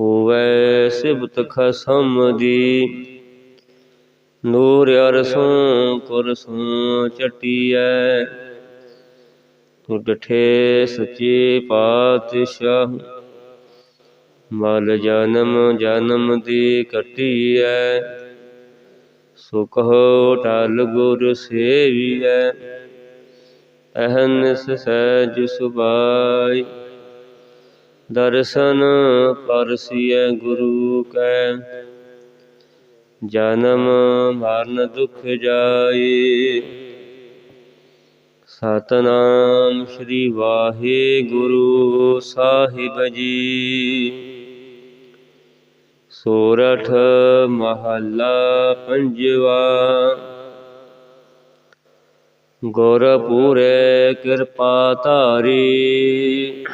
ਹੋਵੇ ਸਿਬਤ ਖਸਮ ਦੀ। ਨੂਰ ਅਰਸੋਂ ਕੁਰਸੋਂ ਚਟੀਐ। ਤੂੰ ਡਠੇ ਸੱਚੇ ਪਾਤਸ਼ਾਹ। ਮਲ ਜਨਮ ਜਨਮ ਦੀ ਕਟੀਐ ਸੁਖ ਕਹੋ ਟਲ ਗੁਰ ਸੇਵੀਐ। ਅਹਨਿਸ ਸਹਿਜ ਸੁਭਾਈ। ਦਰਸ਼ਨ ਪਰਸੀਐ ਗੁਰੂ ਕੈ। ਜਨਮ ਮਰਨ ਦੁਖ ਜਾਏ। ਸਤਨਾਮ ਸ੍ਰੀ ਵਾਹਿਗੁਰੂ ਸਾਹਿਬ ਜੀ। ਸੋਰਠ ਮਹੱਲਾ ਪੰਜਵਾ। ਗੁਰ ਪੂਰੇ ਕਿਰਪਾ ਧਾਰੀ।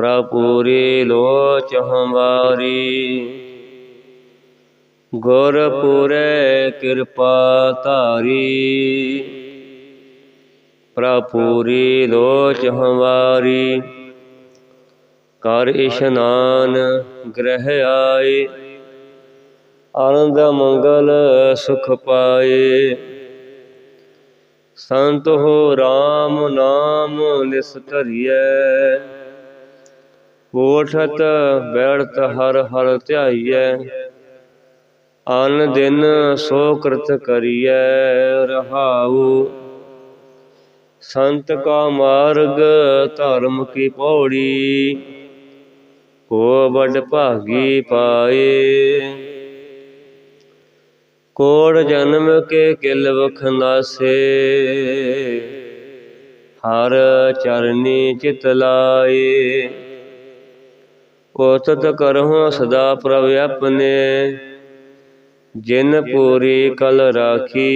ਪ੍ਰਪੂਰੀ ਲੋਚ ਹਮਾਰੀ ਗੁਰ ਕਿਰਪਾ ਧਾਰੀ। ਪ੍ਰਪੂਰੀ ਲੋਚ ਹਮਾਰੀ ਕਰ ਇਸ਼ਨਾਨ ਗ੍ਰਹਿ ਆਏ। ਆਨੰਦ ਮੰਗਲ ਸੁਖ ਪਾਏ। ਸੰਤ ਹੋ RAM ਨਾਮ ਨਿਸ ਧਰੀਐ। ਓਠਤ ਬੈਠਤ ਹਰ ਹਰ ਧਿਆਈਐ। ਅਨ ਦਿਨ ਸੋ ਕਰਤ ਕਰੀਐ ਰਹਾਉ। ਸੰਤ ਕਾ ਮਾਰਗ ਧਰਮ ਕੀ ਪੌੜੀ, ਕੋ ਬੜ ਭਾਗੀ ਪਾਏ। ਕੋੜ ਜਨਮ ਕੇ ਕਿਲ ਵਖਨਾਸੇ, ਹਰ ਚਰਨੀ ਚਿਤ ਲਾਏ। ਕੋਤਤ ਕਰਹੁ ਸਦਾ ਪ੍ਰਭ ਆਪਣੇ, ਜਿਨ ਪੂਰੀ ਕਲ ਰਾਖੀ।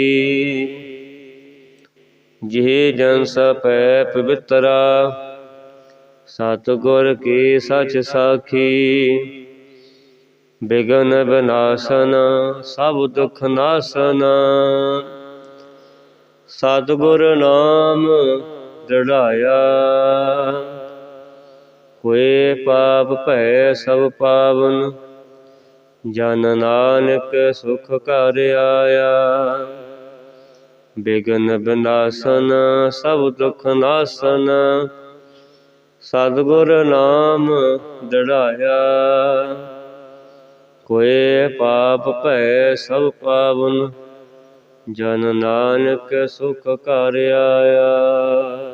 ਜਿਹ ਜਨ ਸਪੈ ਪਵਿੱਤਰਾ, ਸਤਿਗੁਰ ਕੀ ਸਚ ਸਾਖੀ। ਬਿਗਨ ਬਨਾਸਨ, ਸਭ ਦੁਖ ਨਾਸਨ। ਸਤਿਗੁਰ ਨਾਮ ਦ੍ਰਿੜਾਇਆ ਹੋਏ ਪਾਪ ਭੈ ਸਭ ਪਾਵਨ, ਜਨ ਨਾਨਕ ਸੁਖ ਕਰ ਆਇਆ। ਬਿਗਨ ਬਿਨਾਸਨ, ਸਭ ਦੁਖ ਨਾਸਨ, ਸਤਿਗੁਰ ਨਾਮ ਦ੍ਰਿੜਾਇਆ ਕੋਏ ਪਾਪ ਭੈ ਸਭ ਪਾਵਨ, ਜਨ ਨਾਨਕ ਸੁਖ ਕਰ ਆਇਆ।